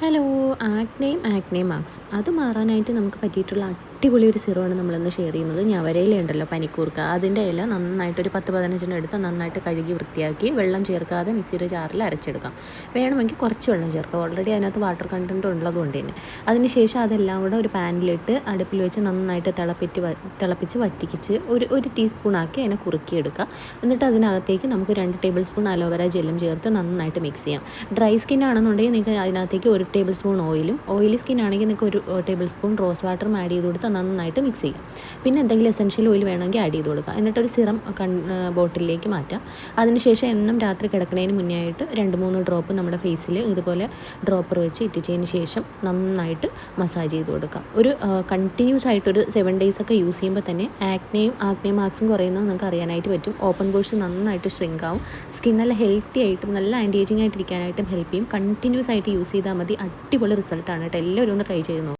Hello ആക്നെയും acne marks. അത് മാറാനായിട്ട് നമുക്ക് പറ്റിയിട്ടുള്ള അടിപൊളി ഒരു സിറമാണ് നമ്മളിന്ന് ഷെയർ ചെയ്യുന്നത്. ഞവരയിലുണ്ടല്ലോ പനിക്കൂർക്ക. അതിന്റെ ഇല നന്നായിട്ടൊരു പത്ത് പതിനഞ്ചെണ്ണം എടുത്ത് നന്നായിട്ട് കഴുകി വൃത്തിയാക്കി വെള്ളം ചേർക്കാതെ മിക്സിയുടെ ചാറിൽ അരച്ചെടുക്കാം. വേണമെങ്കിൽ കുറച്ച് വെള്ളം ചേർക്കാം. ഓൾറെഡി അതിനകത്ത് വാട്ടർ കണ്ടന്റ് ഉള്ളതുകൊണ്ട് തന്നെ. അതിനുശേഷം അതെല്ലാം കൂടെ ഒരു പാനിലിട്ട് അടുപ്പിൽ വെച്ച് നന്നായിട്ട് തിളപ്പിച്ച് തിളപ്പിച്ച് വറ്റിക്കിച്ച് ഒരു ഒരു ടീസ്പൂണാക്കി അതിനെ കുറുക്കിയെടുക്കുക. എന്നിട്ട് അതിനകത്തേക്ക് നമുക്ക് രണ്ട് ടേബിൾ സ്പൂൺ അലോവേര ജെല്ലും ചേർത്ത് നന്നായിട്ട് മിക്സ് ചെയ്യാം. ഡ്രൈ സ്കിൻ ആണെന്നുണ്ടെങ്കിൽ നിങ്ങൾക്ക് അതിനകത്തേക്ക് ഒരു ടേബിൾ സ്പൂൺ ഓയിലും ഓയിലി സ്കിൻ ആണെങ്കിൽ നിങ്ങൾക്ക് ഒരു ടേബിൾ സ്പൂൺ റോസ് വാട്ടറും ആഡ് ചെയ്ത് കൊടുത്ത് നന്നായിട്ട് മിക്സ് ചെയ്യാം. പിന്നെ എന്തെങ്കിലും എസൻഷ്യൽ ഓയിൽ വേണമെങ്കിൽ ആഡ് ചെയ്ത് കൊടുക്കുക എന്നിട്ടൊരു സിറം കൺ ബോട്ടിലേക്ക് മാറ്റാം. അതിനുശേഷം എന്നും രാത്രി കിടക്കുന്നതിന് മുന്നേ ആയിട്ട് രണ്ട് മൂന്ന് ഡ്രോപ്പ് നമ്മുടെ ഫേസിൽ ഇതുപോലെ ഡ്രോപ്പർ വെച്ച് ഇറ്റിച്ചതിന് ശേഷം നന്നായിട്ട് മസാജ് ചെയ്ത് കൊടുക്കാം. ഒരു കണ്ടിന്യൂസ് ആയിട്ടൊരു സെവൻ ഡേയ്സ് ഒക്കെ യൂസ് ചെയ്യുമ്പോൾ തന്നെ ആക്നെയും ആക്നെ മാർക്സും കുറയുന്നത് നിങ്ങൾക്ക് അറിയാനായിട്ട് പറ്റും. ഓപ്പൺ ബോഴ്സ് നന്നായിട്ട് ഷ്രിങ്ക് ആവും. സ്കിൻ നല്ല ഹെൽത്തി ആയിട്ടും നല്ല ആന്റി ഏജിങ് ആയിട്ട് ഇരിക്കാനായിട്ടും ഹെൽപ്പ് ചെയ്യും. കണ്ടിന്യൂസ് ആയിട്ട് യൂസ് ചെയ്താൽ മതി. അടിപൊളി റിസൾട്ടാണ് കേട്ടോ. എല്ലാവരും ഒന്ന് ട്രൈ ചെയ്ത് നോക്കും.